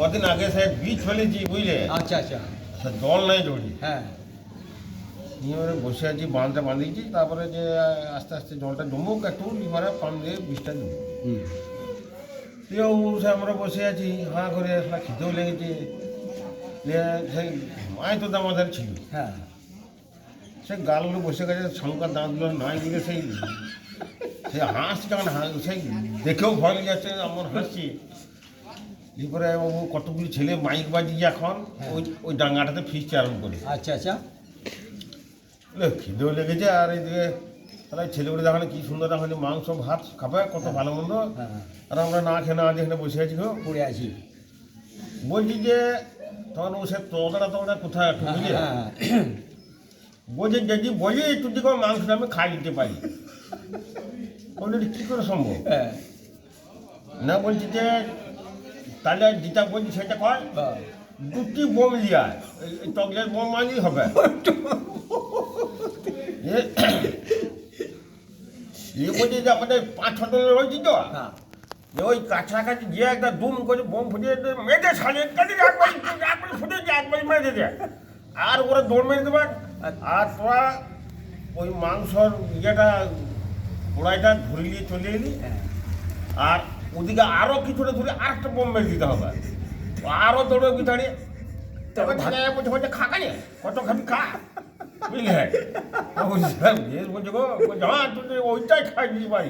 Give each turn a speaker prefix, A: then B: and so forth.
A: কদিন আগে সে বীজ ফেলেছি বুঝলে?
B: আচ্ছা আচ্ছা।
A: সে জল নাই জড়ি
B: হ্যাঁ।
A: নিয়ে বসে আছি বাঁধটা বাঁধিয়েছি তারপরে যে আস্তে আস্তে জলটা জমুক একটু এবারে পাম্প দিয়ে বীজটা দেবো দিয়ে সে আমরা বসে আছি হাঁ করে আসলে খিদেও লেগেছে। সেই মাই তো আমাদের ছিল।
B: হ্যাঁ।
A: সে গালগুলো বসে গেছে শঙ্কর দাঁতগুলো নাই বলে সেই সেই হাসছে যখন হাঁ- সেই দেখেও ভয় যাচ্ছে আমার হাসছি। এরপরে ও কতগুলি ছেলে মাইক বাজিয়ে এখন ওই ওই ডাঙ্গাটাতে ফিসছে আরম্ভ করে।
B: আচ্ছা আচ্ছা।
A: খিদেও লেগেছে আর এইদিকে তাহলে ছেলেগুলো দেখালে কি সুন্দর দেখালে মাংস ভাত খাবে কত ভালো মন্দ।
B: হ্যাঁ
A: আর আমরা না খেয়ে না যেখানে বসে আছি গো।
B: পড়ে আছি।
A: বলছি যে তখন ও সে তোদরা তোদরা কোথায়
B: হ্যাঁ
A: বলছে যদি বলি একটু দিকে মাংসটা আমি খাই দিতে পারি। বললি কী করে সম্ভব?
B: হ্যাঁ।
A: না বলছি যে তাহলে যেটা বলছি সেটা কয়। দুটি বোম লিয়া চকলেট বোম মানলেই হবে। এ বলছে যে আমাদের পাঁচ ছ জনের হয়েছি তো?
B: হ্যাঁ।
A: ওই কাছাকাছি গিয়ে একটা দুম করে বোম ফুটিয়ে দিয়ে মেয়েদের সামনে একবার একবার ফুটেছে একবার মেরে দিতে আর ওরা দৌড় মেরে দেবে। আর তোরা ওই মাংসর ইয়েটা কড়াইটা ধরে নিয়ে চলে এলি
B: হ্যাঁ।
A: আর ওদিকে আরও কিছুটা ধরে আর একটা বোম মেরে দিতে হবে আরও দৌড়ে ভিতরে তবে ধানে বলছে বলছে খা কানে কত খাবি খা বুঝলে ও বলছে, "স্যার, বেশ বলছে গো বলছে, হ্যাঁ তুই তো ওইটাই খাই দিতে পারি